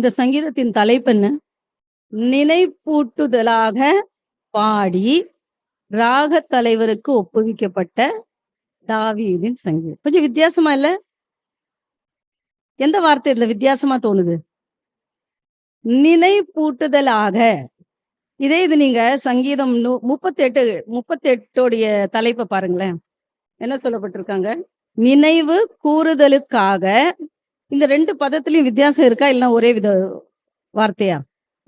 இந்த சங்கீதத்தின் தலைப்பு என்ன நினைப்பூட்டுதலாக பாடி ராக தலைவருக்கு ஒப்புவிக்கப்பட்ட தாவீதின் சங்கீதம். கொஞ்சம் வித்தியாசமா இல்ல? எந்த வார்த்தை இதுல வித்தியாசமா தோணுது? நினைப்பூட்டுதலாக. இதே இது நீங்க சங்கீதம் முப்பத்தி எட்டு முப்பத்தி எட்டோடைய தலைப்பை பாருங்களேன். என்ன சொல்லப்பட்டிருக்காங்க? நினைவு கூறுதலுக்காக இந்த ரெண்டு பதத்திலயும் வித்தியாசம் இருக்கா? இல்லைன்னா ஒரே வித வார்த்தையா?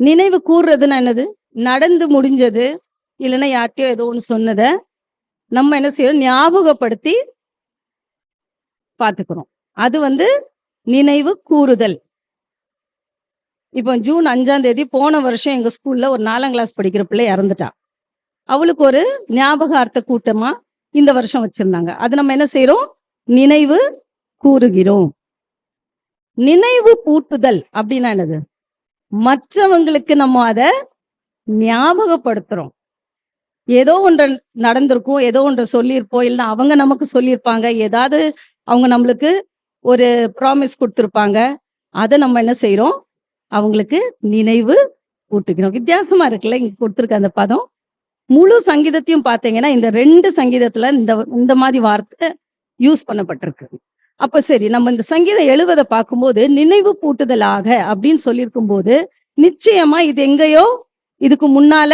நினைவு கூறுறதுன்னா என்னது? நடந்து முடிஞ்சது. இல்லைன்னா யார்கிட்டயோ ஏதோ ஒன்று சொன்னதை நம்ம என்ன செய்யறோம் ஞாபகப்படுத்தி பார்த்துக்கிறோம் அது வந்து நினைவு கூறுதல். இப்போ ஜூன் அஞ்சாம் தேதி போன வருஷம் எங்க ஸ்கூல்ல ஒரு நாலாம் கிளாஸ் படிக்கிற பிள்ளை இறந்துட்டா. அவளுக்கு ஒரு ஞாபகார்த்த கூட்டமா இந்த வருஷம் வச்சிருந்தாங்க. அது நம்ம என்ன செய்கிறோம் நினைவு கூறுகிறோம். நினைவு பூட்டுதல் அப்படின்னா என்னது? மற்றவங்களுக்கு நம்ம அதை ஞாபகப்படுத்துறோம். ஏதோ ஒன்று நடந்திருக்கும் ஏதோ ஒன்று சொல்லியிருப்போம் இல்லை அவங்க நமக்கு சொல்லியிருப்பாங்க ஏதாவது அவங்க நம்மளுக்கு ஒரு ப்ராமிஸ் கொடுத்துருப்பாங்க அதை நம்ம என்ன செய்யறோம் அவங்களுக்கு நினைவு கூட்டுக்கிறோம் வித்தியாசமா இருக்குல்ல இங்க கொடுத்துருக்க அந்த பதம். முழு சங்கீதத்தையும் பார்த்தீங்கன்னா இந்த ரெண்டு சங்கீதத்துல இந்த இந்த மாதிரி வார்த்தை யூஸ் பண்ணப்பட்டிருக்கு. அப்ப சரி நம்ம இந்த சங்கீதம் எழுவதை பார்க்கும்போது நினைவு பூட்டுதலாக அப்படின்னு சொல்லியிருக்கும் போது நிச்சயமா இது எங்கேயோ இதுக்கு முன்னால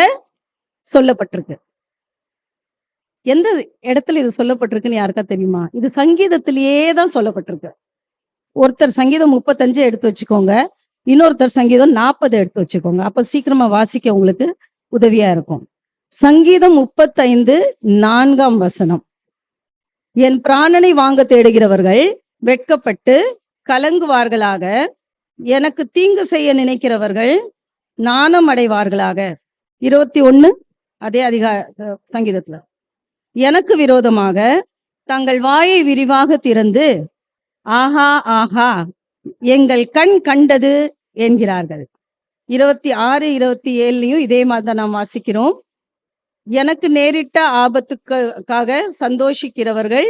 சொல்லப்பட்டிருக்கு. எந்த இடத்துல இது சொல்லப்பட்டிருக்குன்னு யாருக்கா தெரியுமா? இது சங்கீதத்திலேயே தான் சொல்லப்பட்டிருக்கு. ஒருத்தர் சங்கீதம் முப்பத்தஞ்சு எடுத்து வச்சுக்கோங்க இன்னொருத்தர் சங்கீதம் நாற்பது எடுத்து வச்சுக்கோங்க. அப்ப சீக்கிரமா வாசிக்க உங்களுக்கு உதவியா இருக்கும். சங்கீதம் முப்பத்தைந்து நான்காம் வசனம். என் பிராணனை வாங்க தேடுகிறவர்கள் வெட்கப்பட்டு கலங்குவார்களாக. எனக்கு தீங்கு செய்ய நினைக்கிறவர்கள் நாணம் அடைவார்களாக. இருபத்தி ஒன்னு அதே அதிகார சங்கீதத்துல. எனக்கு விரோதமாக தங்கள் வாயை விரிவாக திறந்து ஆஹா ஆஹா எங்கள் கண் கண்டது என்கிறார்கள். இருபத்தி ஆறு இருபத்தி ஏழுலையும் இதே மாதிரி தான் நாம் வாசிக்கிறோம். எனக்கு நேரிட்ட ஆபத்துக்காக சந்தோஷிக்கிறவர்கள்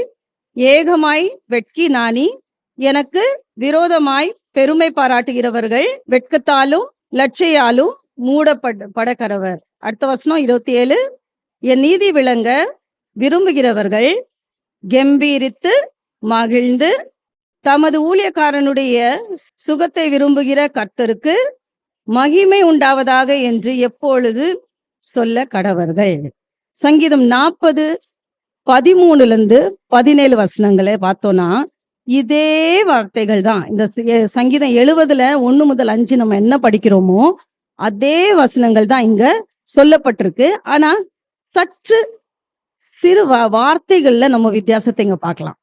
ஏகமாய் வெட்கி நாணி எனக்கு விரோதமாய் பெருமை பாராட்டுகிறவர்கள் வெட்கத்தாலும் லட்சையாலும் மூடப்பட படக்கிறவர் அடுத்த வசனம் இருபத்தி ஏழு என் நீதி விளங்க விரும்புகிறவர்கள் கெம்பீரித்து மகிழ்ந்து தமது ஊழியக்காரனுடைய சுகத்தை விரும்புகிற கர்த்தருக்கு மகிமை உண்டாவதாக என்று எப்பொழுது சொல்ல கடவர்கள். சங்கீதம் நாற்பது பதிமூணுல இருந்து பதினேழு வசனங்களை பார்த்தோம்னா இதே வார்த்தைகள் தான். இந்த சங்கீதம் எழுவதுல ஒண்ணு முதல் அஞ்சு நம்ம என்ன படிக்கிறோமோ அதே வசனங்கள் தான் இங்க சொல்லப்பட்டிருக்கு. ஆனா சற்று சிறு வார்த்தைகள்ல நம்ம வித்தியாசத்தை இங்க பார்க்கலாம்.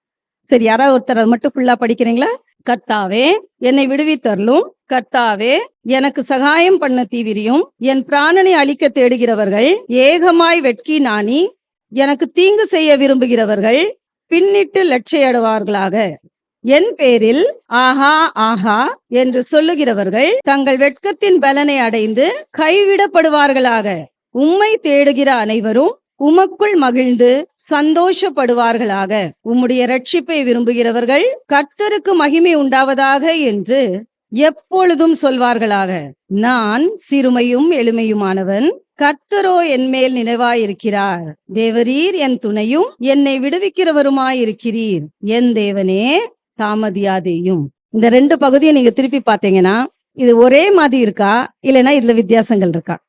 சரி யாராவது ஒருத்தர் அதை மட்டும் ஃபுல்லா படிக்கிறீங்களா? கர்த்தாவே என்னை விடுவித்தரலும் கர்த்தாவே எனக்கு சகாயம் பண்ண தீவிரியும். என் பிராணனை அழிக்க தேடுகிறவர்கள் ஏகமாய் வெட்கி நாணி. எனக்கு தீங்கு செய்ய விரும்புகிறவர்கள் பின்னிட்டு லட்சையடுவார்களாக. என் பேரில் ஆஹா ஆஹா என்று சொல்லுகிறவர்கள் தங்கள் வெட்கத்தின் பலனை அடைந்து கைவிடப்படுவார்களாக. உம்மை தேடுகிற அனைவரும் உமக்குள் மகிழ்ந்து சந்தோஷப்படுவார்களாக. உம்முடைய ரட்சிப்பை விரும்புகிறவர்கள் கர்த்தருக்கு மகிமை உண்டாவதாக என்று எப்பொழுதும் சொல்வார்களாக. நான் சிறுமையும் எளிமையுமானவன் கர்த்தரோ என் மேல் நினைவாயிருக்கிறார். தேவரீர் என் துணையும் என்னை விடுவிக்கிறவருமாயிருக்கிறீர். என் தேவனே தாமதியாதேயும். இந்த ரெண்டு பகுதியை நீங்க திருப்பி பார்த்தீங்கன்னா இது ஒரே மாதிரி இருக்கா? இல்லைன்னா இதுல வித்தியாசங்கள் இருக்கா?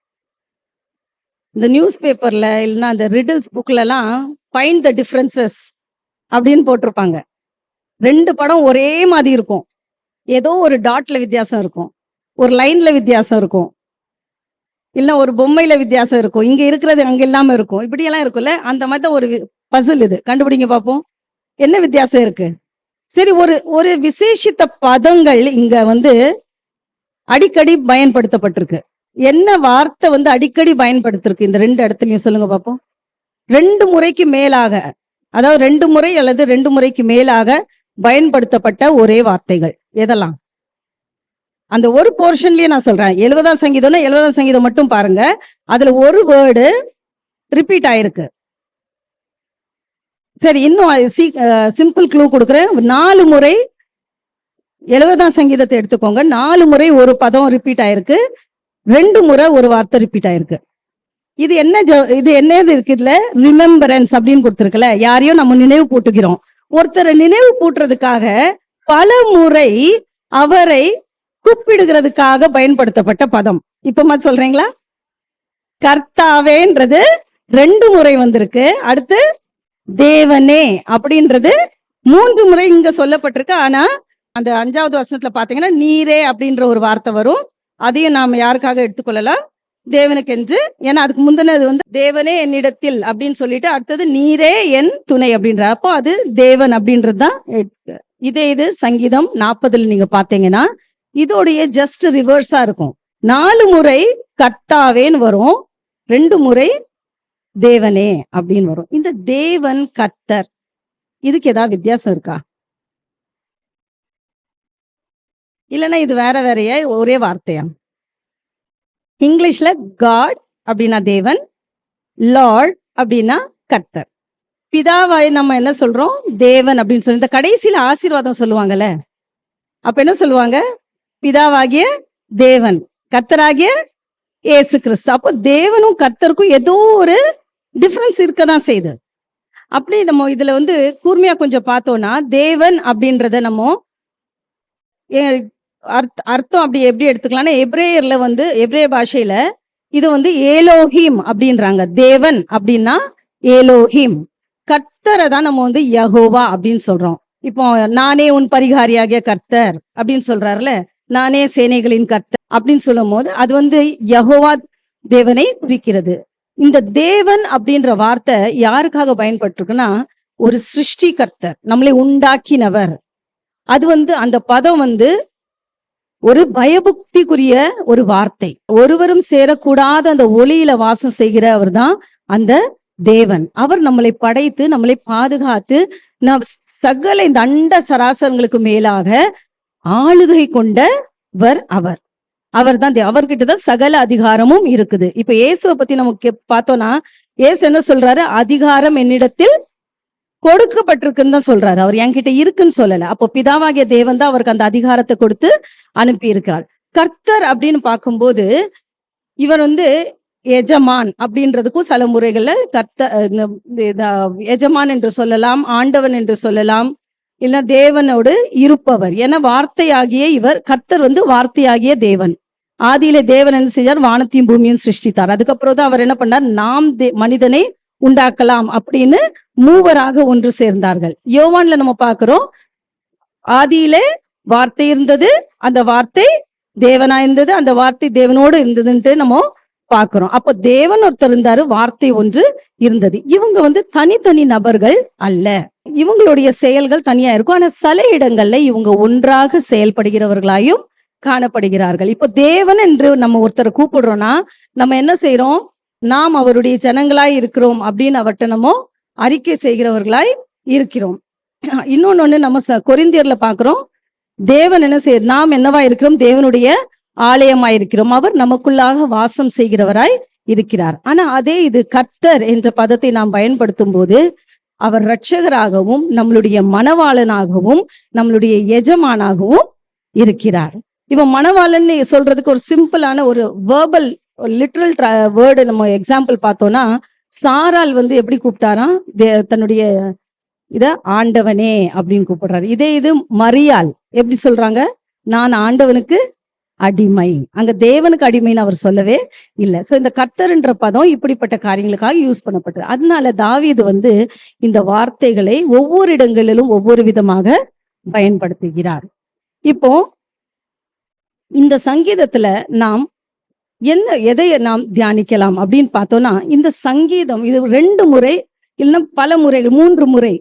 இந்த நியூஸ் பேப்பர்ல இல்லைன்னா அந்த ரிடில்ஸ் புக்ல எல்லாம் த டிஃபரன்சஸ் அப்படின்னு போட்டிருப்பாங்க. ரெண்டு படம் ஒரே மாதிரி இருக்கும். ஏதோ ஒரு டாட்ல வித்தியாசம் இருக்கும். ஒரு லைன்ல வித்தியாசம் இருக்கும். இல்ல ஒரு பொம்மையில வித்தியாசம் இருக்கும். இங்க இருக்கிறது அங்க இல்லாம இருக்கும். இப்படியெல்லாம் இருக்கும்ல? அந்த மாதிரி தான் ஒரு பசில் இது. கண்டுபிடிங்க பார்ப்போம் என்ன வித்தியாசம் இருக்கு? சரி ஒரு ஒரு விசேஷித்த பதங்கள் இங்க வந்து அடிக்கடி பயன்படுத்தப்பட்டிருக்கு. என்ன வார்த்தை வந்து அடிக்கடி பயன்படுத்திருக்கு? இந்த ரெண்டு இடத்துலயும் சொல்லுங்க பார்ப்போம் ரெண்டு முறைக்கு மேலாக அதாவது ரெண்டு முறை அல்லது ரெண்டு முறைக்கு மேலாக பயன்படுத்தப்பட்ட ஒரே வார்த்தைகள். எதெல்லாம்? அந்த ஒரு போர்ஷன்லயே நான் சொல்றேன். எழுபதாம் சங்கீதம்னா எழுபதாம் சங்கீதம் மட்டும் பாருங்க. அதுல ஒரு வேர்டு ரிப்பீட் ஆயிருக்கு. சரி இன்னும் சிம்பிள் க்ளூ கொடுக்குறேன். நாலு முறை எழுபதாம் சங்கீதத்தை எடுத்துக்கோங்க. நாலு முறை ஒரு பதம் ரிப்பீட் ஆயிருக்கு. ரெண்டு முறை ஒரு வார்த்தை ரிப்பீட் ஆயிருக்கு. இது என்ன இது என்னது இருக்கு இதுல ரிமெம்பரன்ஸ் அப்படின்னு கொடுத்துருக்குல்ல? யாரையும் நம்ம நினைவு போட்டுக்கிறோம் ஒருத்தரை நினைவு கூட்டுறதுக்காக பல முறை அவரை கூப்பிடுகிறதுக்காக பயன்படுத்தப்பட்ட பதம். இப்பமா சொல்றீங்களா? கர்த்தாவேன்றது ரெண்டு முறை வந்திருக்கு. அடுத்து தேவனே அப்படின்றது மூன்று முறை இங்க சொல்லப்பட்டிருக்கு. ஆனா அந்த அஞ்சாவது வசனத்துல பாத்தீங்கன்னா நீரே அப்படின்ற ஒரு வார்த்தை வரும். அதையும் நாம் யாருக்காக எடுத்துக்கொள்ளலாம் தேவனுக்கு என்று ஏன்னா அதுக்கு முந்தினது வந்து தேவனே என்னிடத்தில் அப்படின்னு சொல்லிட்டு அடுத்தது நீரே என் துணை அப்படின்ற அப்போ அது தேவன் அப்படின்றது தான் இதே இது சங்கீதம் நாற்பதுல நீங்க பாத்தீங்கன்னா இதோடைய ஜஸ்ட் ரிவர்ஸா இருக்கும். நாலு முறை கர்த்தாவேன்னு வரும். ரெண்டு முறை தேவனே அப்படின்னு வரும். இந்த தேவன் கர்த்தர் இதுக்கு ஏதாவது வித்தியாசம் இருக்கா? இல்லைன்னா இது வேற வேறையா? ஒரே வார்த்தையா? இங்கிலீஷ்ல காட் அப்படின்னா தேவன் லார்ட் அப்படின்னா கர்த்தர். பிதாவாய் நம்ம என்ன சொல்றோம்? தேவன் அப்படின்னு சொல்லி. இந்த கடைசியில ஆசீர்வாதம் சொல்லுவாங்கல்ல. அப்ப என்ன சொல்லுவாங்க? பிதாவாகிய தேவன் கர்த்தராகிய ஏசு கிறிஸ்து. அப்போ தேவனும் கர்த்தருக்கும் ஏதோ ஒரு டிஃப்ரென்ஸ் இருக்க தான் செய்யுது. அப்படி நம்ம இதுல வந்து கூர்மையா கொஞ்சம் பார்த்தோம்னா தேவன் அப்படின்றத நம்ம அர்த்- அர்த்தம் அப்படி எப்படி எடுத்துக்கலாம்னா எப்ரேயர்ல வந்து எப்ரே பாஷையில இது வந்து ஏலோஹிம் அப்படின்றாங்க. தேவன் அப்படின்னா ஏலோஹிம். கர்த்தரை தான் நம்ம வந்து யகோவா அப்படின்னு சொல்றோம். இப்போ நானே உன் பரிகாரியாகிய கர்த்தர் அப்படின்னு சொல்றாருல நானே சேனைகளின் கர்த்தர் அப்படின்னு சொல்லும் போது அது வந்து யகோவா தேவனை குறிக்கிறது. இந்த தேவன் அப்படின்ற வார்த்தை யாருக்காக பயன்பட்டிருக்குன்னா ஒரு சிருஷ்டி கர்த்தர் நம்மளை உண்டாக்கினவர். அது வந்து அந்த பதம் வந்து ஒரு பயபக்திக்குரிய ஒரு வார்த்தை. ஒருவரும் சேரக்கூடாத அந்த ஒளியில வாசம் செய்கிறவர் தான் அந்த தேவன். அவர் நம்மளை படைத்து நம்மளை பாதுகாத்து நம் சகல இந்த அண்ட சராசரங்களுக்கு மேலாக ஆளுகை கொண்டவர் அவர். அவர் தான் அவர்கிட்ட தான் சகல அதிகாரமும் இருக்குது. இப்ப இயேசுவை பத்தி நமக்கு பார்த்தோம்னா இயேசு என்ன சொல்றாரு? அதிகாரம் என்னிடத்தில் கொடுக்கப்பட்டிருக்குன்னு தான் சொல்றாரு. அவர் என்கிட்ட இருக்குன்னு சொல்லல. அப்போ பிதாவாகிய தேவன் தான் அவருக்கு அந்த அதிகாரத்தை கொடுத்து அனுப்பி கர்த்தர் அப்படின்னு பார்க்கும்போது இவர் வந்து எஜமான் அப்படின்றதுக்கும் சில முறைகள்ல கர்த்த எஜமான் என்று சொல்லலாம் ஆண்டவன் என்று சொல்லலாம் இல்ல தேவனோடு இருப்பவர். என வார்த்தையாகிய இவர் கர்த்தர் வந்து வார்த்தையாகிய தேவன். ஆதியிலே தேவன் என்ன செஞ்சார்? வானத்தையும் பூமியும் சிருஷ்டித்தார். அதுக்கப்புறம் தான் அவர் என்ன பண்ணார்? நாம் தே- மனிதனை உண்டாக்கலாம் அப்படின்னு மூவராக ஒன்று சேர்ந்தார்கள். யோவான்ல நம்ம பாக்குறோம் ஆதியிலே வார்த்தை இருந்தது அந்த வார்த்தை தேவனா இருந்தது அந்த வார்த்தை தேவனோடு இருந்ததுன்ட்டு நம்ம பாக்குறோம் அப்போ தேவன் ஒருத்தர் இருந்தாரு வார்த்தை ஒன்று இருந்தது. இவங்க வந்து தனித்தனி நபர்கள் அல்ல. இவங்களுடைய செயல்கள் தனியா இருக்கும். ஆனா சில இடங்கள்ல இவங்க ஒன்றாக செயல்படுகிறவர்களாயும் காணப்படுகிறார்கள். இப்போ தேவன் என்று நம்ம ஒருத்தரை கூப்பிடுறோம்னா நம்ம என்ன செய்யறோம் நாம் அவருடைய ஜனங்களாய் இருக்கிறோம் அப்படின்னு அவர்கிட்ட நம்ம அறிக்கை செய்கிறவர்களாய் இருக்கிறோம். இன்னொன்னு ஒண்ணு நம்ம கொரிந்தியர்ல பாக்குறோம் தேவன் என்ன செய்ய நாம் என்னவா இருக்கிறோம்? தேவனுடைய ஆலயமாய் இருக்கிறோம். அவர் நமக்குள்ளாக வாசம் செய்கிறவராய் இருக்கிறார். ஆனா அதே இது கர்த்தர் என்ற பதத்தை நாம் பயன்படுத்தும் போது அவர் இரட்சகராகவும் நம்மளுடைய மணவாளனாகவும் நம்மளுடைய எஜமானாகவும் இருக்கிறார். இவன் மணவாளன் சொல்றதுக்கு ஒரு சிம்பிளான ஒரு வேர்பல் லிட்ரல் வேர்டு நம்ம எக்ஸாம்பிள் பார்த்தோம்னா சாரால் வந்து எப்படி கூப்பிட்டாராம்? தே- தன்னுடைய இத ஆண்டவனே அப்படின்னு கூப்பிடுறாரு. இதே இது மரியால் எப்படி சொல்றாங்க? நான் ஆண்டவனுக்கு அடிமை. அங்க தேவனுக்கு அடிமைன்னு அவர் சொல்லவே இல்லை. ஸோ இந்த கர்த்தர்ன்ற பதம் இப்படிப்பட்ட காரியங்களுக்காக யூஸ் பண்ணப்பட்டது. அதனால தாவீது வந்து இந்த வார்த்தைகளை ஒவ்வொரு இடங்களிலும் ஒவ்வொரு விதமாக பயன்படுத்துகிறார். இப்போ இந்த சங்கீதத்துல நாம் என்ன எதையை நாம் தியானிக்கலாம் அப்படின்னு பார்த்தோம்னா இந்த சங்கீதம் இது ரெண்டு முறை இல்லைன்னா பல முறைகள் மூன்று முறை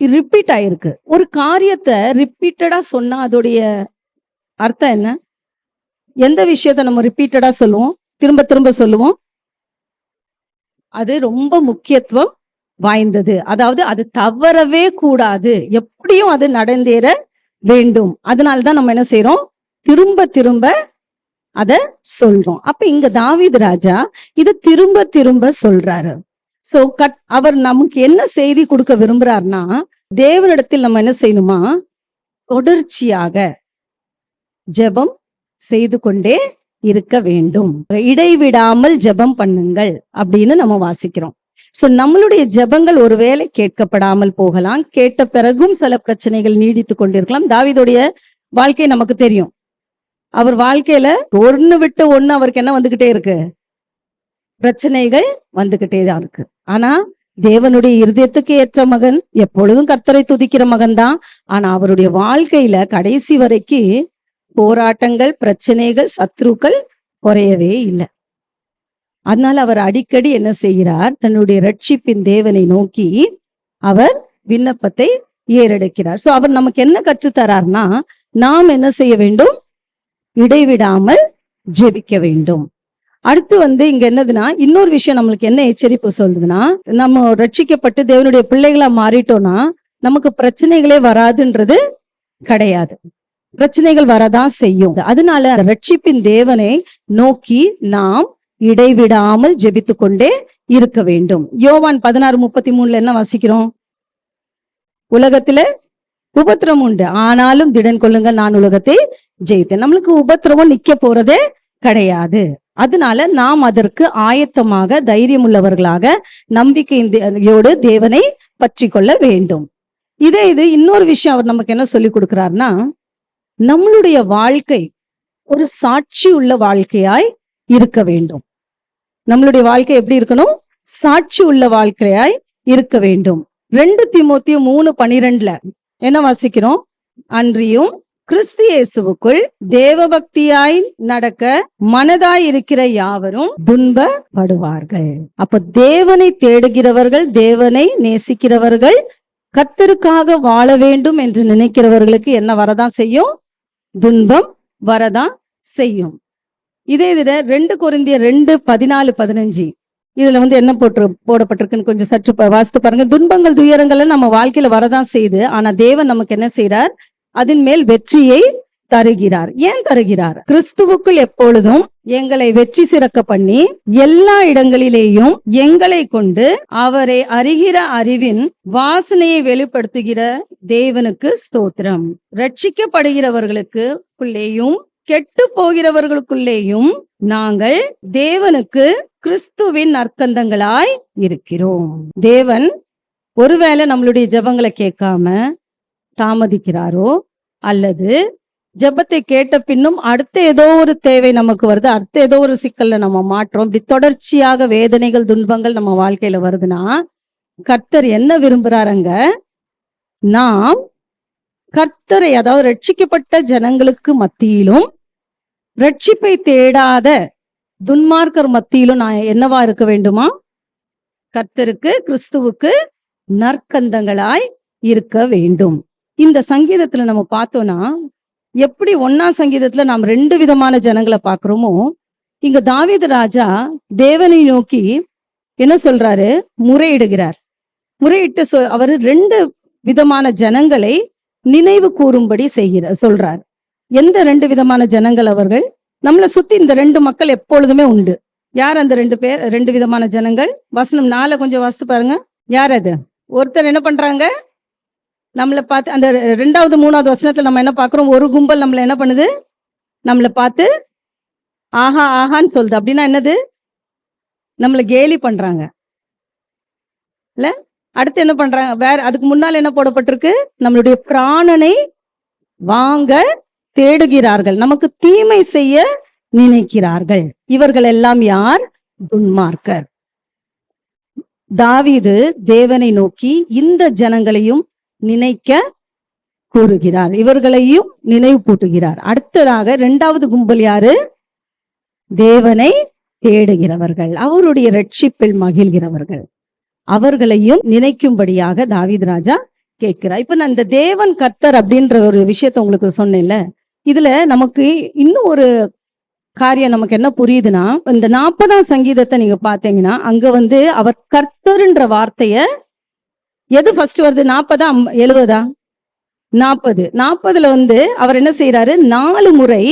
ரிப்பீட் ஆயிருக்கு. ஒரு காரியத்தை ரிப்பீட்டடா சொன்னா அதோடைய அர்த்தம் என்ன? எந்த விஷயத்த நம்ம ரிப்பீட்டடா சொல்லுவோம்? திரும்ப திரும்ப சொல்லுவோம்? அது ரொம்ப முக்கியத்துவம் வாய்ந்தது. அதாவது அது தவறவே கூடாது. எப்படியும் அது நடந்தேற வேண்டும். அதனாலதான் நம்ம என்ன செய்யறோம் திரும்ப திரும்ப அத சொல்றோம். அப்ப இங்க தாவீது ராஜா இத திரும்ப திரும்ப சொல்றாரு. சோ கட் அவர் நமக்கு என்ன செய்தி கொடுக்க விரும்புறாருன்னா தேவனிடத்தில் நம்ம என்ன செய்யணுமா? தொடர்ச்சியாக ஜெபம் செய்து கொண்டே இருக்க வேண்டும். இடைவிடாமல் ஜெபம் பண்ணுங்கள் அப்படின்னு நம்ம வாசிக்கிறோம். சோ நம்மளுடைய ஜெபங்கள் ஒருவேளை கேட்கப்படாமல் போகலாம். கேட்ட பிறகும் சில பிரச்சனைகள் நீடித்து கொண்டிருக்கலாம். தாவிதோடைய வாழ்க்கை நமக்கு தெரியும். அவர் வாழ்க்கையில ஒண்ணு விட்டு ஒண்ணு அவருக்கு என்ன வந்துகிட்டே இருக்கு? பிரச்சனைகள் வந்துகிட்டே தான் இருக்கு. ஆனா தேவனுடைய இருதயத்துக்கு ஏற்ற மகன் எப்பொழுதும் கர்த்தரை துதிக்கிற மகன் தான். ஆனா அவருடைய வாழ்க்கையில கடைசி வரைக்கு போராட்டங்கள் பிரச்சனைகள் சத்ருக்கள் குறையவே இல்லை. அதனால அவர் அடிக்கடி என்ன செய்கிறார்? தன்னுடைய ரட்சிப்பின் தேவனை நோக்கி அவர் விண்ணப்பத்தை ஏறெடுக்கிறார். சோ அவர் நமக்கு என்ன கற்றுத்தரார்னா நாம் என்ன செய்ய வேண்டும்? இடைவிடாமல் ஜெபிக்க வேண்டும். அடுத்து வந்து இங்க என்னதுன்னா இன்னொரு விஷயம் நம்மளுக்கு என்ன எச்சரிப்பு சொல்றதுன்னா நம்ம ரட்சிக்கப்பட்டு தேவனுடைய பிள்ளைகளா மாறிட்டோம்னா நமக்கு பிரச்சனைகளே வராதுன்றது கிடையாது. பிரச்சனைகள் வரதான் செய்யும். அதனால ரட்சிப்பின் தேவனை நோக்கி நாம் இடைவிடாமல் ஜெபித்து கொண்டே இருக்க வேண்டும். யோவான் பதினாறு முப்பத்தி மூணுல என்ன வாசிக்கிறோம்? உலகத்துல உபத்திரம் உண்டு. ஆனாலும் திடன் கொள்ளுங்க நான் உலகத்தை ஜெயித்து. நம்மளுக்கு உபத்திரவம் நிக்க போறதே கிடையாது. அதனால நாம் அதற்கு ஆயத்தமாக தைரியம் உள்ளவர்களாக நம்பிக்கையோடு தேவனை பற்றி கொள்ள வேண்டும். இதே இது இன்னொரு விஷயம் அவர் நமக்கு என்ன சொல்லி கொடுக்கிறாருன்னா நம்மளுடைய வாழ்க்கை ஒரு சாட்சி உள்ள வாழ்க்கையாய் இருக்க வேண்டும். நம்மளுடைய வாழ்க்கை எப்படி இருக்கணும்? சாட்சி உள்ள வாழ்க்கையாய் இருக்க வேண்டும். ரெண்டு திமுத்தியும் மூணு பனிரெண்டுல என்ன வாசிக்கிறோம்? அன்றியும் கிறிஸ்தியேசுவுக்குள் தேவபக்தியாய் நடக்க மனதாய் இருக்கிற யாவரும் துன்பப்படுவார்கள். அப்ப தேவனை தேடுகிறவர்கள் தேவனை நேசிக்கிறவர்கள் கத்தருக்காக வாழ வேண்டும் என்று நினைக்கிறவர்களுக்கு என்ன வரதான் செய்யும்? துன்பம் வரதான் செய்யும். இதே இதுல ரெண்டு குறைந்திய ரெண்டு பதினாலு பதினஞ்சு. இதுல வந்து என்ன போட்டு போடப்பட்டிருக்குன்னு கொஞ்சம் சற்று வாசித்து பாருங்க. துன்பங்கள் துயரங்கள் நம்ம வாழ்க்கையில வரதான் செய்யுது. ஆனா தேவன் நமக்கு என்ன செய்றார்? அதன் மேல் வெற்றியை தருகிறார். ஏன் தருகிறார்? கிறிஸ்துவுக்குள் எப்பொழுதும் எங்களை வெற்றி சிறக்க பண்ணி எல்லா இடங்களிலேயும் எங்களை கொண்டு அவரை அறிகிற அறிவின் வாசனையை வெளிப்படுத்துகிற தேவனுக்கு ஸ்தோத்திரம். ரட்சிக்கப்படுகிறவர்களுக்கு உள்ளேயும் கெட்டு போகிறவர்களுக்குள்ளேயும் நாங்கள் தேவனுக்கு கிறிஸ்துவின் நற்கந்தங்களாய் இருக்கிறோம். தேவன் ஒருவேளை நம்மளுடைய ஜெபங்களை கேட்காம தாமதிக்கிறாரோ அல்லது ஜெபத்தை கேட்ட பின்னும் அடுத்த ஏதோ ஒரு தேவை நமக்கு வருது அடுத்த ஏதோ ஒரு சிக்கல்ல நம்ம மாற்றோம் இப்படி தொடர்ச்சியாக வேதனைகள் துன்பங்கள் நம்ம வாழ்க்கையில வருதுன்னா கர்த்தர் என்ன விரும்புறாருங்க? நாம் கர்த்தரை அதாவது ரட்சிக்கப்பட்ட ஜனங்களுக்கு மத்தியிலும் ரட்சிப்பை தேடாத துன்மார்க்கர் மத்தியிலும் நான் என்னவா இருக்க வேண்டுமா? கர்த்தருக்கு கிறிஸ்துவுக்கு நற்கந்தங்களாய் இருக்க வேண்டும். இந்த சங்கீதத்துல நம்ம பார்த்தோம்னா எப்படி ஒன்னா சங்கீதத்துல நாம் ரெண்டு விதமான ஜனங்களை பார்க்கிறோமோ இங்க தாவீது ராஜா தேவனை நோக்கி என்ன சொல்றாரு? முறையிடுகிறார். முறையிட்டு சொ- அவர் ரெண்டு விதமான ஜனங்களை நினைவு கூறும்படி செய்கிறார் சொல்றார். எந்த ரெண்டு விதமான ஜனங்கள் அவர்கள்? நம்மளை சுத்தி இந்த ரெண்டு மக்கள் எப்பொழுதுமே உண்டு. யார் அந்த ரெண்டு பேர் ரெண்டு விதமான ஜனங்கள்? வசனம் நாளை கொஞ்சம் வாசித்து பாருங்க. யார் அது? ஒருத்தர் என்ன பண்றாங்க? நம்மளை பார்த்து அந்த ரெண்டாவது மூணாவது வசனத்துல நம்ம என்ன பார்க்குறோம்? ஒரு கும்பல் நம்மள என்ன பண்ணுது? நம்மளை பார்த்து ஆஹா ஆஹான்னு சொல்லுது. அப்படின்னா என்னது? நம்மளை கேலி பண்றாங்க. இல்ல? அடுத்து என்ன பண்றாங்க? வேற அதுக்கு முன்னால் என்ன போடப்பட்டிருக்கு? நம்மளுடைய பிராணனை வாங்க தேடுகிறார்கள். நமக்கு தீமை செய்ய நினைக்கிறார்கள். இவர்கள் எல்லாம் யார்? துன்மார்க்கர். தாவீது தேவனை நோக்கி இந்த ஜனங்களையும் நினைக்க கூறுகிறார். இவர்களையும் நினைவு கூட்டுகிறார் அடுத்ததாக இரண்டாவது கும்பல் யாரு? தேவனை தேடுகிறவர்கள். அவருடைய ரட்சிப்பில் மகிழ்கிறவர்கள். அவர்களையும் நினைக்கும்படியாக தாவித் ராஜா கேட்கிறார். இப்ப நான் இந்த தேவன் கர்த்தர் அப்படின்ற ஒரு விஷயத்த உங்களுக்கு சொன்னேன்ல. இதுல நமக்கு இன்னும் ஒரு காரியம் நமக்கு என்ன புரியுதுன்னா இந்த நாற்பதாம் சங்கீதத்தை நீங்க பாத்தீங்கன்னா அங்க வந்து அவர் கர்த்தர்ன்ற வார்த்தைய எது ஃபர்ஸ்ட் வருது? நாற்பதா எழுவதா? நாற்பது நாற்பதுல வந்து அவர் என்ன செய்யறாரு நாலு முறை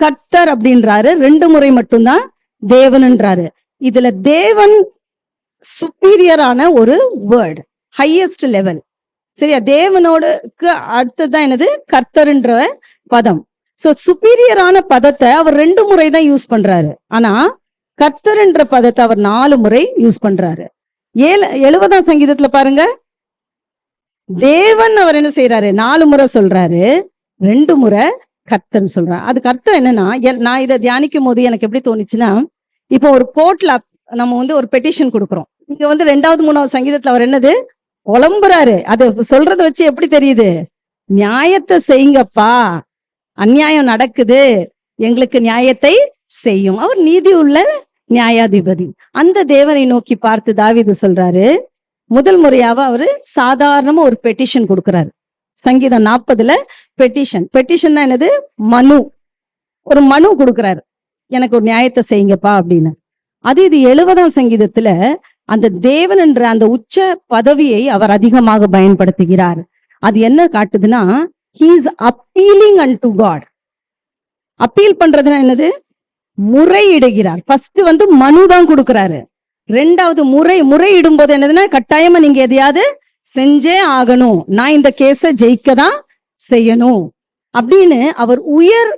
கர்த்தர் அப்படின்றாரு. ரெண்டு முறை மட்டும்தான் தேவன்ன்றாரு. இதுல தேவன் சுப்பீரியரான ஒரு வேர்ட் ஹையஸ்ட் லெவல் சரியா? தேவனோடுக்கு அடுத்ததுதான் என்னது? கர்த்தர்ன்ற பதம். சோ சுப்பீரியரான பதத்தை அவர் ரெண்டு முறை தான் யூஸ் பண்றாரு. ஆனா கர்த்தர்ன்ற பதத்தை அவர் நாலு முறை யூஸ் பண்றாரு. ஏழு எழுபதாம் சங்கீதத்துல பாருங்க. தேவன் அவர் என்ன செய்யறாரு நாலு முறை சொல்றாரு. ரெண்டு முறை கர்த்தன் சொல்றாரு. அதுக்கு அர்த்தம் என்னன்னா நான் இதை தியானிக்கும் போது எனக்கு எப்படி தோணுச்சுன்னா இப்போ ஒரு கோர்ட்ல நம்ம வந்து ஒரு பெட்டிஷன் கொடுக்குறோம். இங்க வந்து ரெண்டாவது மூணாவது சங்கீதத்துல அவர் என்னது? புலம்புறாரு. அது சொல்றத வச்சு எப்படி தெரியுது? நியாயத்தை செய்யுங்கப்பா. அநியாயம் நடக்குது. எங்களுக்கு நியாயத்தை செய்யும். அவர் நீதி உள்ள நியாயாதிபதி. அந்த தேவனை நோக்கி பார்த்து தாவிது சொல்றாரு. முதல் முறையாவ அவரு சாதாரணமா ஒரு பெட்டிஷன் கொடுக்குறாரு. சங்கீதம் நாற்பதுல பெட்டிஷன் பெட்டிஷன்னா என்னது? மனு. ஒரு மனு கொடுக்குறாரு. எனக்கு ஒரு நியாயத்தை செய்யுங்கப்பா அப்படின்னு. அது இது எழுபதாம் சங்கீதத்துல அந்த தேவன் என்ற அந்த உச்ச பதவியை அவர் அதிகமாக பயன்படுத்துகிறார். அது என்ன காட்டுதுன்னா he's appealing unto God appeal பண்றதுன்னா என்னது? முறையிடுகிறார். ஃபர்ஸ்ட் வந்து மனு தான் கொடுக்குறாரு. ரெண்டாவது முறை முறையிடும் போது என்னதுன்னா கட்டாயமா நீங்க எதையாவது செஞ்சே ஆகணும். நான் இந்த கேஸ ஜெயிக்க தான் செய்யணும். அப்படின்னு அவர் உயர்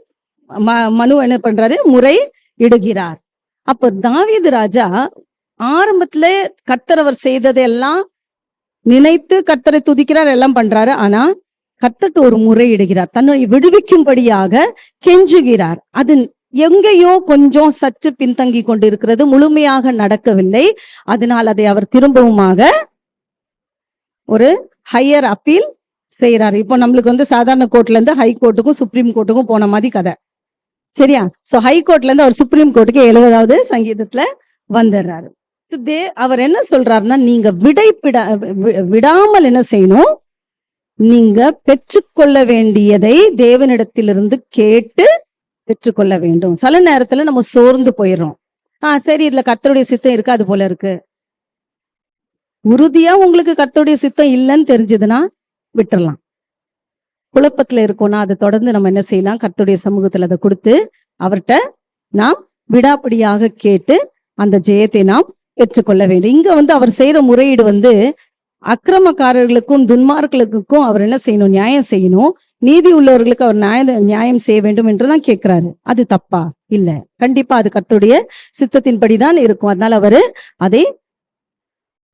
ம- மனு என்ன பண்றாரு? முறை இடுகிறார் அப்ப தாவீது ராஜா ஆரம்பத்துல கத்தர் அவர் செய்ததெல்லாம் நினைத்து கர்த்தரை துதிக்கிறார் எல்லாம் பண்றாரு. ஆனா கத்தட்டு ஒரு முறை இடுகிறார் தன்னை விடுவிக்கும்படியாக கெஞ்சுகிறார். அது எங்கேயோ கொஞ்சம் சற்று பின்தங்கி கொண்டிருக்கிறது முழுமையாக நடக்கவில்லை. அதனால் அதை அவர் திரும்பவுமாக ஒரு ஹையர் அப்பீல் செய்யறாரு இப்போ நம்மளுக்கு வந்து சாதாரண கோர்ட்ல இருந்து ஹை கோர்ட்டுக்கும் சுப்ரீம் கோர்ட்டுக்கும் போன மாதிரி கதை. சரியா? சோ ஹை கோர்ட்ல இருந்து அவர் சுப்ரீம் கோர்ட்டுக்கு எழுபதாவது சங்கீதத்துல வந்துடுறாரு So, தே- அவர் என்ன சொல்றாருன்னா நீங்க விடைப்பிட வி- விடாமல் என்ன செய்யணும்? நீங்க பெற்றுக்கொள்ள வேண்டியதை தேவனிடத்திலிருந்து கேட்டு பெற்றுக்கொள்ள வேண்டும். சில நேரத்துல நம்ம சோர்ந்து போயிடுறோம் ஆஹ் சரி இதுல கர்த்தருடைய சித்தம் இருக்கு அது போல இருக்கு. உறுதியா உங்களுக்கு கர்த்தருடைய சித்தம் இல்லைன்னு தெரிஞ்சதுன்னா விட்டுறலாம். குழப்பத்துல இருக்கோம்னா அதை தொடர்ந்து நம்ம என்ன செய்யலாம்? கர்த்தருடைய சமூகத்துல அதை கொடுத்து அவர்கிட்ட நாம் விடாப்படியாக கேட்டு அந்த ஜெயத்தை நாம் பெற்றுக்கொள்ள வேண்டும். இங்க வந்து அவர் செய்யற முறையீடு வந்து அக்கிரமக்காரர்களுக்கும் துன்மார்களுக்கும் அவர் என்ன செய்யணும்? நியாயம் செய்யணும். நீதி உள்ளவர்களுக்கு அவர் நியாய நியாயம் செய்ய வேண்டும் என்றுதான் கேட்கிறாரு. அது தப்பா? இல்ல. கண்டிப்பா அது கத்துடைய சித்தத்தின்படி தான் இருக்கும். அதனால அவரு அதை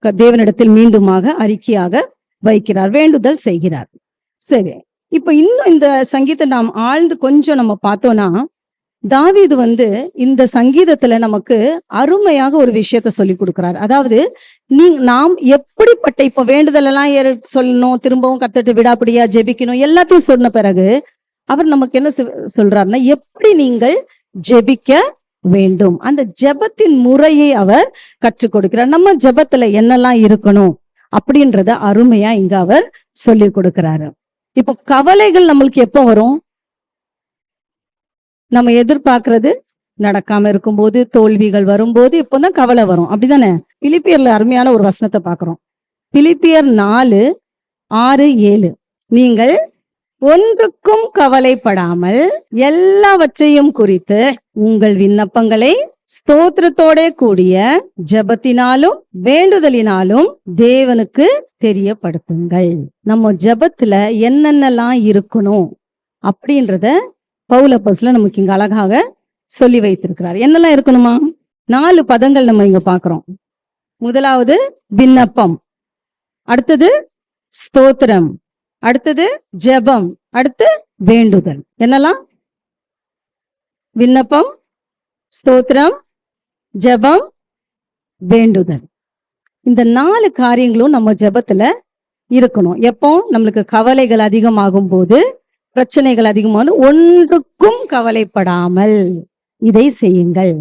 தேவனிடத்தில் மீண்டுமாக அறிக்கையாக வைக்கிறார் வேண்டுதல் செய்கிறார். சரி. இப்ப இன்னும் இந்த சங்கீதம் நாம் ஆழ்ந்து கொஞ்சம் நம்ம பார்த்தோம்னா தாவீது வந்து இந்த சங்கீதத்துல நமக்கு அருமையாக ஒரு விஷயத்த சொல்லி கொடுக்கிறார். அதாவது நீ நாம் எப்படிப்பட்ட இப்ப வேண்டுதல் எல்லாம் ஏறு- சொல்லணும் திரும்பவும் கத்துட்டு விடாப்படியா ஜெபிக்கணும் எல்லாத்தையும் சொன்ன பிறகு அவர் நமக்கு என்ன சொல்றாருன்னா எப்படி நீங்கள் ஜெபிக்க வேண்டும்? அந்த ஜெபத்தின் முறையை அவர் கற்றுக் கொடுக்கிறார். நம்ம ஜெபத்துல என்னெல்லாம் இருக்கணும் அப்படின்றத அருமையா இங்க அவர் சொல்லி கொடுக்கிறாரு. இப்போ கவலைகள் நம்மளுக்கு எப்போ வரும்? நம்ம எதிர்பார்க்கறது நடக்காம இருக்கும்போது தோல்விகள் வரும்போது இப்போதான் கவலை வரும். அப்படிதானே? பிலிப்பியர்ல அருமையான ஒரு வசனத்தை பாக்குறோம் பிலிப்பியர் நாலு ஆறு ஏழு. நீங்கள் ஒன்றுக்கும் கவலைப்படாமல் எல்லாவற்றையும் குறித்து உங்கள் விண்ணப்பங்களை ஸ்தோத்திரத்தோட கூடிய ஜெபத்தினாலும் வேண்டுதலினாலும் தேவனுக்கு தெரியப்படுத்துங்கள். நம்ம ஜெபத்துல என்னென்னலாம் இருக்கணும் அப்படின்றத பவுலப்பஸ்ல நமக்கு இங்க அழகாக சொல்லி வைத்திருக்கிறார். என்னெல்லாம் இருக்கணுமா? நாலு பதங்கள் நம்ம இங்க பாக்குறோம் முதலாவது விண்ணப்பம். அடுத்தது ஸ்தோத்திரம். அடுத்தது ஜெபம். அடுத்து வேண்டுதல். என்னெல்லாம்? விண்ணப்பம் ஸ்தோத்திரம் ஜெபம் வேண்டுதல். இந்த நாலு காரியங்களும் நம்ம ஜெபத்துல இருக்கணும். எப்போ? நம்மளுக்கு கவலைகள் அதிகமாகும் போது பிரச்சனைகள் அதிகமான ஒன்றுக்கும் கவலைப்படாமல் இதை செய்யுங்கள்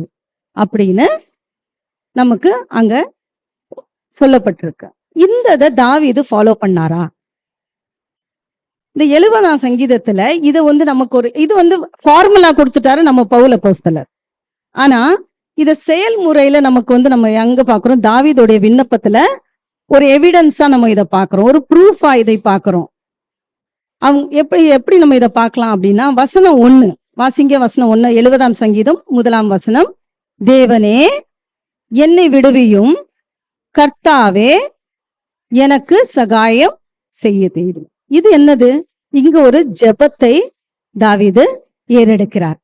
அப்படின்னு நமக்கு அங்க சொல்லப்பட்டிருக்கு. இந்த இதை தாவீது ஃபாலோ பண்ணாரா? இந்த எழுபதாம் சங்கீதத்துல இது வந்து நமக்கு ஒரு இது வந்து ஃபார்முலா கொடுத்துட்டாரு நம்ம பவுல போஸ்தலர் ஆனா இத செயல்முறையில நமக்கு வந்து நம்ம எங்க பாக்குறோம் தாவிதோடைய விண்ணப்பத்துல ஒரு எவிடன்ஸா நம்ம இதை பாக்குறோம் ஒரு ப்ரூஃபா இதை பாக்குறோம் அவங்க எப்படி எப்படி நம்ம இதை பார்க்கலாம் அப்படின்னா வசனம் ஒண்ணு. வாசிங்க வசனம் ஒண்ணு. எழுபதாம் சங்கீதம் முதலாம் வசனம். தேவனே என்னை விடுவியும். கர்த்தாவே எனக்கு சகாயம் செய்ய தேடும் இது என்னது? இங்க ஒரு ஜெபத்தை தாவிது ஏறெடுக்கிறார்.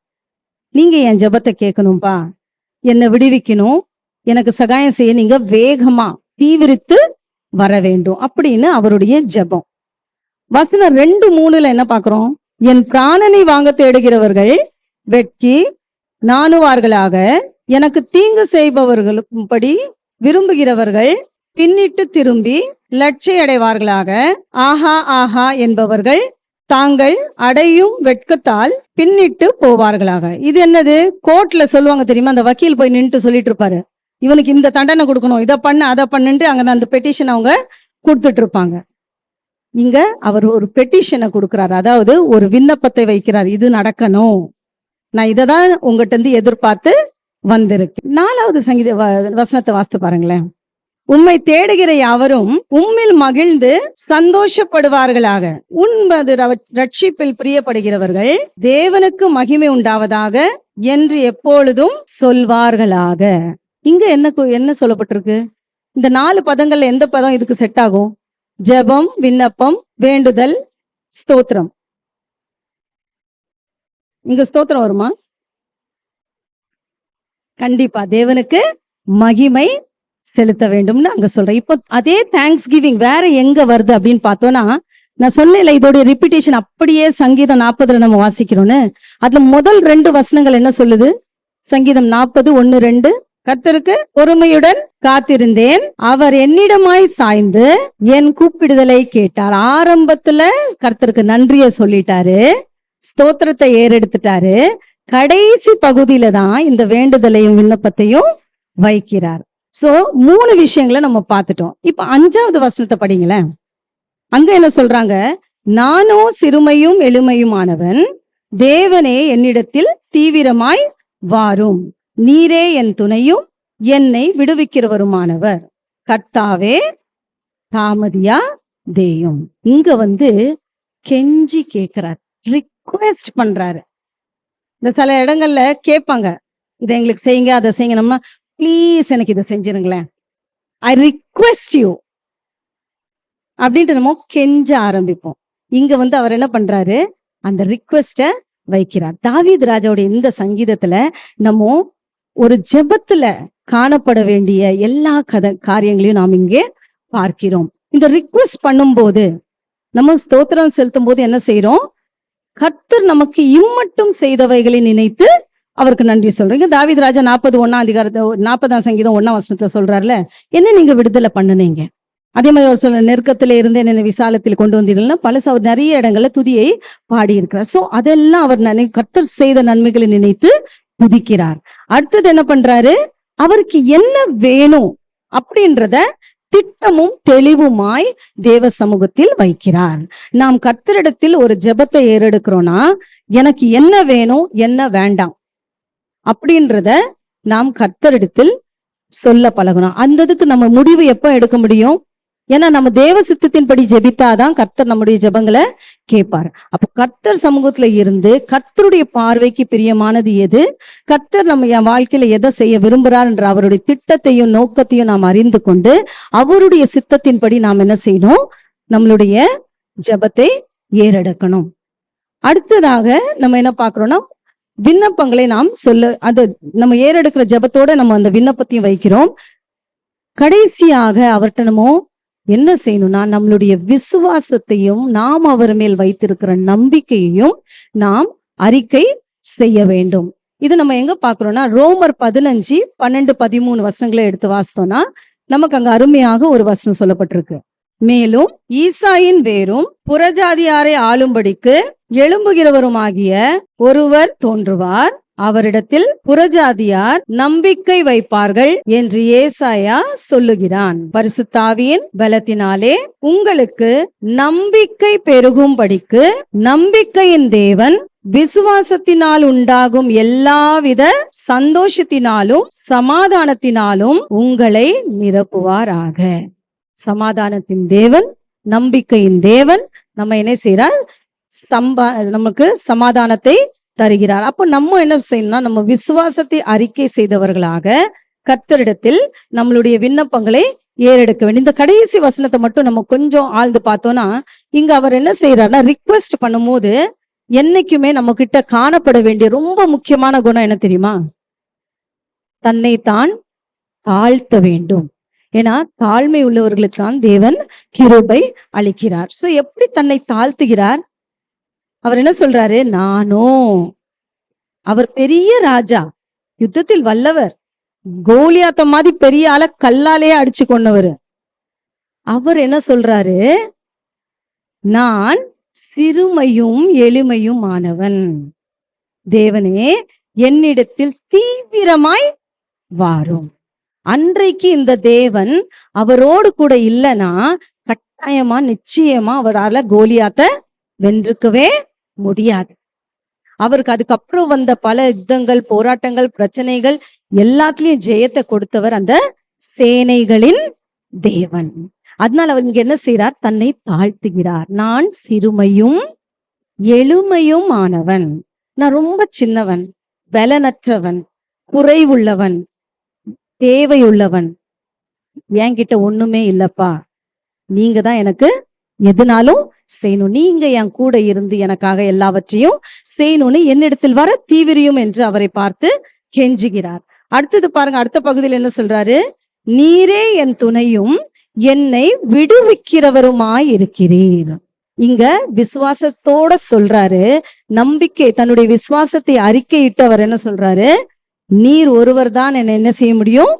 நீங்க என் ஜெபத்தை கேட்கணும்பா. என்னை விடுவிக்கணும். எனக்கு சகாயம் செய்ய நீங்க வேகமா தீவிரித்து வர வேண்டும் அப்படின்னு அவருடைய ஜெபம். வசனம் ரெண்டு மூணுல என்ன பாக்குறோம் என் பிராணனை வாங்க தேடுகிறவர்கள் வெட்கி நாணுவார்களாக எனக்கு தீங்கு செய்பவர்களும் படி விரும்புகிறவர்கள் பின்னிட்டு திரும்பி லட்சிய அடைவார்களாக ஆஹா ஆஹா என்பவர்கள் தாங்கள் அடையும் வெட்கத்தால் பின்னிட்டு போவார்களாக. இது என்னது? கோர்ட்ல சொல்லுவாங்க தெரியுமா? அந்த வக்கீல் போய் நின்று சொல்லிட்டு இருப்பாரு. இவனுக்கு இந்த தண்டனை கொடுக்கணும் இதை பண்ணு அதை பண்ணுன்ட்டு அங்க அந்த பெட்டிஷன் அவங்க கொடுத்துட்டு இருப்பாங்க. இங்க அவர் ஒரு பெட்டிஷனை கொடுக்கிறார். அதாவது ஒரு விண்ணப்பத்தை வைக்கிறார். இது நடக்கணும். நான் இதை தான் உங்ககிட்ட இருந்து எதிர்பார்த்து வந்திருக்கேன். நாலாவது சங்கீத வ- வசனத்தை வாசித்து பாருங்களேன். உண்மை தேடுகிற யாவரும் உம்மில் மகிழ்ந்து சந்தோஷப்படுவார்களாக. உண்பது ரட்சிப்பில் பிரியப்படுகிறவர்கள் தேவனுக்கு மகிமை உண்டாவதாக என்று எப்பொழுதும் சொல்வார்களாக. இங்க என்ன என்ன சொல்லப்பட்டிருக்கு? இந்த நாலு பதங்கள்ல எந்த பதம் இதுக்கு செட் ஆகும்? ஜெபம் விண்ணப்பம் வேண்டுதல் ஸ்தோத்திரம். இங்க ஸ்தோத்திரம் வருமா? கண்டிப்பா. தேவனுக்கு மகிமை செலுத்த வேண்டும்னு அங்க சொல்றேன். இப்போ அதே தேங்க்ஸ் கிவிங் வேற எங்க வருது அப்படின்னு பார்த்தோம்னா நான் சொன்னேன்ல இதோட ரிப்பீட்டேஷன் அப்படியே சங்கீதம் நாற்பதுல நம்ம வாசிக்கிறோம்னு. அதுல முதல் ரெண்டு வசனங்கள் என்ன சொல்லுது? சங்கீதம் நாற்பது ஒன்னு ரெண்டு. கர்த்தருக்கு பொறுமையுடன் காத்திருந்தேன். அவர் என்னிடமாய் சாய்ந்து என் கூப்பிடுதலை கேட்டார். ஆரம்பத்துல கர்த்தருக்கு நன்றிய சொல்லிட்டாரு. ஸ்தோத்திரத்தை ஏறெடுத்துட்டாரு. கடைசி பகுதியில தான் இந்த வேண்டுதலையும் விண்ணப்பத்தையும் வைக்கிறார். சோ மூணு விஷயங்களை நம்ம பார்த்துட்டோம். இப்ப அஞ்சாவது வசனத்தை படிங்களேன். அங்க என்ன சொல்றாங்க? நானோ சிறுமையும் எளிமையுமானவன் தேவனே என்னிடத்தில் தீவிரமாய் வாரும். நீரே என் துணையும் என்னை விடுவிக்கிறவருமானவர். கர்த்தாவே தாமதியா தேயும். இங்க வந்து கெஞ்சி கேட்கிறார் ரிக்வெஸ்ட் பண்றாரு. இந்த சில இடங்கள்ல கேட்பாங்க. இதை எங்களுக்கு செய்யுங்க அதை செய்யுங்க நம்ம ப்ளீஸ் எனக்கு இதை செஞ்சிருங்களேன். ஐ ரிக்வெஸ்ட் யூ அப்படின்ட்டு நம்ம கெஞ்ச ஆரம்பிப்போம். இங்க வந்து அவர் என்ன பண்றாரு? அந்த ரிக்வெஸ்ட வைக்கிறார். தாவீத் ராஜாவுடைய இந்த சங்கீதத்துல நம்ம ஒரு ஜெபத்துல காணப்பட வேண்டிய எல்லா கத காரியங்களையும் நாம் இங்கே பார்க்கிறோம். இந்த ரிக்வெஸ்ட் பண்ணும்போது நம்ம ஸ்தோத்திரம் செலுத்தும் போது என்ன செய்யறோம் கர்த்தர் நமக்கு இம்மட்டும் செய்தவைகளை நினைத்து அவருக்கு நன்றி சொல்றீங்க தாவித் ராஜா நாற்பது ஒன்னாம் அதிகாரத்தை நாற்பதாம் சங்கீதம் ஒன்னாம் வசனத்துல சொல்றாருல என்ன நீங்க விடுதலை பண்ணுனீங்க? அதே மாதிரி ஒரு சில நெருக்கத்துல இருந்து என்ன விசாலத்தில் கொண்டு வந்தீங்கன்னா பல அவர் நிறைய இடங்கள்ல துதியை பாடி இருக்கிறார் சோ அதெல்லாம் அவர் நினை கர்த்தர் செய்த நன்மைகளை நினைத்து குதிக்கிறார். அடுத்தது என்ன பண்றாரு? அவருக்கு என்ன வேணும் அப்படின்றத திட்டமும் தெளிவுமாய் தேவ சமூகத்தில் வைக்கிறார். நாம் கர்த்தரிடத்தில் ஒரு ஜெபத்தை ஏறெடுக்கிறோம்னா எனக்கு என்ன வேணும் என்ன வேண்டாம் அப்படின்றத நாம் கர்த்தரிடத்தில் சொல்ல பழகணும். அந்த இதுக்கு நம்ம முடிவு எப்ப எடுக்க முடியும்? ஏன்னா நம்ம தேவ சித்தத்தின்படி ஜெபித்தாதான் கர்த்தர் நம்முடைய ஜெபங்களை கேட்பார். அப்ப கர்த்தர் சமூகத்துல இருந்து கர்த்தருடைய பார்வைக்கு பிரியமானது எது? கர்த்தர் நம்ம என் வாழ்க்கையில எதை செய்ய விரும்புறார் என்ற அவருடைய திட்டத்தையும் நோக்கத்தையும் நாம் அறிந்து கொண்டு அவருடைய சித்தத்தின்படி நாம் என்ன செய்யணும்? நம்மளுடைய ஜெபத்தை ஏறெடுக்கணும். அடுத்ததாக நம்ம என்ன பாக்குறோம்னா விண்ணப்பங்களை நாம் சொல்ல அது நம்ம ஏறெடுக்கிற ஜபத்தோட நம்ம அந்த விண்ணப்பத்தையும் வைக்கிறோம். கடைசியாக அவர்கிட்ட நம்ம என்ன செய்யணும்னா நம்மளுடைய விசுவாசத்தையும் நாம் அவர் மேல் வைத்திருக்கிற நம்பிக்கையையும் நாம் அறிக்கை செய்ய வேண்டும். இது நம்ம எங்க பாக்குறோம்னா ரோமர் பதினஞ்சு பன்னெண்டு பதிமூணு வசனங்களை எடுத்து வாசித்தோம்னா நமக்கு அங்க அருமையாக ஒரு வசனம் சொல்லப்பட்டிருக்கு. மேலும் ஈசாயின் வேரும் புறஜாதியாரை ஆளும்படிக்கு எழும்புகிறவருமாகிய ஒருவர் தோன்றுவார். அவரிடத்தில் புறஜாதியார் நம்பிக்கை வைப்பார்கள் என்று ஏசாயா சொல்லுகிறான். பரிசுத்தாவியின் பலத்தினாலே உங்களுக்கு நம்பிக்கை பெருகும்படிக்கு நம்பிக்கையின் தேவன் விசுவாசத்தினால் உண்டாகும் எல்லாவித சந்தோஷத்தினாலும் சமாதானத்தினாலும் உங்களை நிரப்புவாராக. சமாதானத்தின் தேவன் நம்பிக்கையின் தேவன். நம்ம என்ன செய்யறார் சம்பா நமக்கு சமாதானத்தை தருகிறார். அப்போ நம்ம என்ன செய்யணும்னா நம்ம விசுவாசத்தை அறிக்கை செய்தவர்களாக கர்த்தரிடத்தில் நம்மளுடைய விண்ணப்பங்களை ஏறெடுக்க வேண்டும். இந்த கடைசி வசனத்தை மட்டும் நம்ம கொஞ்சம் ஆழ்ந்து பார்த்தோம்னா இங்க அவர் என்ன செய்யறாருன்னா ரிக்வெஸ்ட் பண்ணும்போது என்னைக்குமே நம்ம கிட்ட காணப்பட வேண்டிய ரொம்ப முக்கியமான குணம் என்ன தெரியுமா? தன்னைத்தான் தாழ்த்த வேண்டும். ஏன்னா தாழ்மை உள்ளவர்களுக்கு தான் தேவன் கிருபை அளிக்கிறார். சோ எப்படி தன்னை தாழ்த்துகிறார்? அவர் என்ன சொல்றாரு? நானோ. அவர் பெரிய ராஜா யுத்தத்தில் வல்லவர் கோலியாத்த மாதிரி பெரிய ஆள கல்லாலேயே அடிச்சு கொண்டவர் அவர் என்ன சொல்றாரு? நான் சிறுமையும் எளிமையும் ஆனவன் தேவனே என்னிடத்தில் தீவிரமாய் வாரும். அன்றைக்கு இந்த தேவன் அவரோடு கூட இல்லைன்னா கட்டாயமா நிச்சயமா அவரால கோலியாத்த வென்றுக்கவே முடியாது. அவருக்கு அதுக்கப்புறம் வந்த பல யுத்தங்கள் போராட்டங்கள் பிரச்சனைகள் எல்லாத்துலயும் ஜெயத்தை கொடுத்தவர் அந்த சேனைகளின் தேவன். அதனால அவர் இங்க என்ன செய்யறார் தன்னை தாழ்த்துகிறார். நான் சிறுமையும் எளிமையும் ஆனவன் நான் ரொம்ப சின்னவன் பலனற்றவன் குறைவுள்ளவன் தேவையுள்ளவன். என்கிட்ட ஒண்ணுமே இல்லப்பா. நீங்க தான் எனக்கு எதுனாலும் செய்யணும் நீங்க என் கூட இருந்து எனக்காக எல்லாவற்றையும் செய்யணும்னு என்னிடத்தில் வர தீவிரியும் என்று அவரை பார்த்து கெஞ்சுகிறார். அடுத்தது பாருங்க அடுத்த பகுதியில் என்ன சொல்றாரு? நீரே என் துணையும் என்னை விடுவிக்கிறவருமாய் இருக்கிறீர். இங்க விசுவாசத்தோட சொல்றாரு. நம்பிக்கை தன்னுடைய விசுவாசத்தை அறிக்கையிட்டவர் என்ன சொல்றாரு? நீர் ஒருவர் தான் என்ன என்ன செய்ய முடியும்?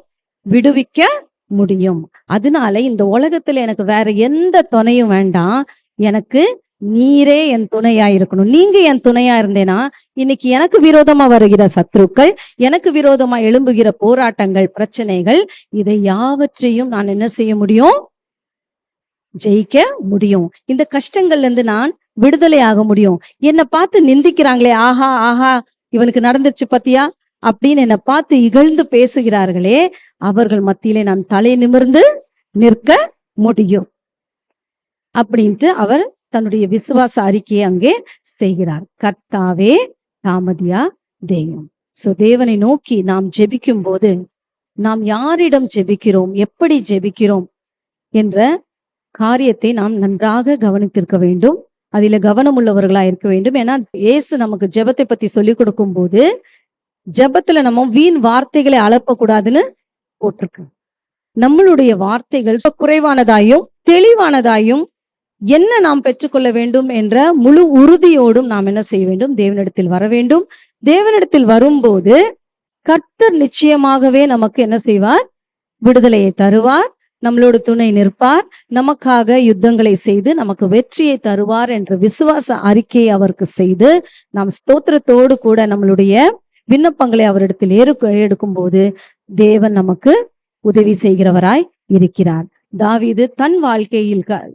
விடுவிக்க முடியும். அதனால இந்த உலகத்துல எனக்கு வேற எந்த துணையும் வேண்டாம். எனக்கு நீரே என் துணையா இருக்கணும். நீங்க என் துணையா இருந்தேனா இன்னைக்கு எனக்கு விரோதமா வருகிற சத்ருக்கள் எனக்கு விரோதமா எழும்புகிற போராட்டங்கள் பிரச்சனைகள் இதை யாவற்றையும் நான் என்ன செய்ய முடியும்? ஜெயிக்க முடியும். இந்த கஷ்டங்கள்ல இருந்து நான் விடுதலை ஆக முடியும். என்னை பார்த்து நிந்திக்கிறாங்களே ஆஹா ஆஹா இவனுக்கு நடந்துருச்சு பத்தியா? அப்படின்னு என்னை பார்த்து இகழ்ந்து பேசுகிறார்களே அவர்கள் மத்தியிலே நான் தலை நிமிர்ந்து நிற்க முடியும். அப்படின்ட்டு அவர் தன்னுடைய விசுவாச அறிக்கையை அங்கே செய்கிறார். கர்த்தாவே தாமதியா தெய்வம் சோ தேவனை நோக்கி நாம் ஜெபிக்கும் போது நாம் யாரிடம் ஜெபிக்கிறோம் எப்படி ஜெபிக்கிறோம் என்ற காரியத்தை நாம் நன்றாக கவனித்திருக்க வேண்டும். அதில கவனம் உள்ளவர்களா இருக்க வேண்டும். ஏன்னா இயேசு நமக்கு ஜெபத்தை பத்தி சொல்லிக் கொடுக்கும் போது ஜெபத்துல நம்ம வீண் வார்த்தைகளை அளப்ப கூடாதுன்னு போட்டிருக்கு. நம்மளுடைய வார்த்தைகள் குறைவானதாயும் தெளிவானதாயும் என்ன நாம் பெற்றுக்கொள்ள வேண்டும் என்ற முழு உறுதியோடும் நாம் என்ன செய்ய வேண்டும்? தேவனிடத்தில் வர வேண்டும். தேவனிடத்தில் வரும்போது கர்த்தர் நிச்சயமாகவே நமக்கு என்ன செய்வார்? விடுதலையை தருவார் நம்மளோட துணை நிற்பார் நமக்காக யுத்தங்களை செய்து நமக்கு வெற்றியை தருவார் என்ற விசுவாச அறிக்கையை அவருக்கு செய்து நாம் ஸ்தோத்திரத்தோடு கூட நம்மளுடைய விண்ணப்பங்களை அவரிடத்தில் ஏறு எடுக்கும் போது தேவன் நமக்கு உதவி செய்கிறவராய் இருக்கிறார். தாவீது தன் வாழ்க்கையில் க-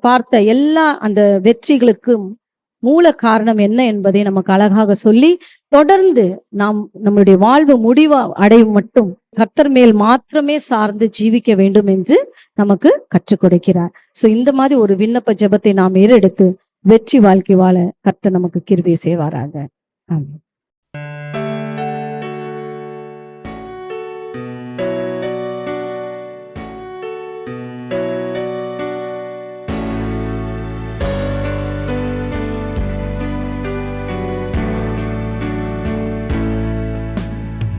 பார்த்த எல்லா அந்த வெற்றிகளுக்கும் மூல காரணம் என்ன என்பதை நமக்கு அழகாக சொல்லி தொடர்ந்து நாம் நம்மளுடைய வாழ்வு முடிவா அடையும் மட்டும் கர்த்தர் மேல் மாத்திரமே சார்ந்து ஜீவிக்க வேண்டும் என்று நமக்கு கற்றுக் கொடுக்கிறார். சோ இந்த மாதிரி ஒரு விண்ணப்ப ஜெபத்தை நாம் ஏறெடுத்து வெற்றி வாழ்க்கை வாழ கர்த்தர் நமக்கு கிருபை செய்வாராக. ஆமென்.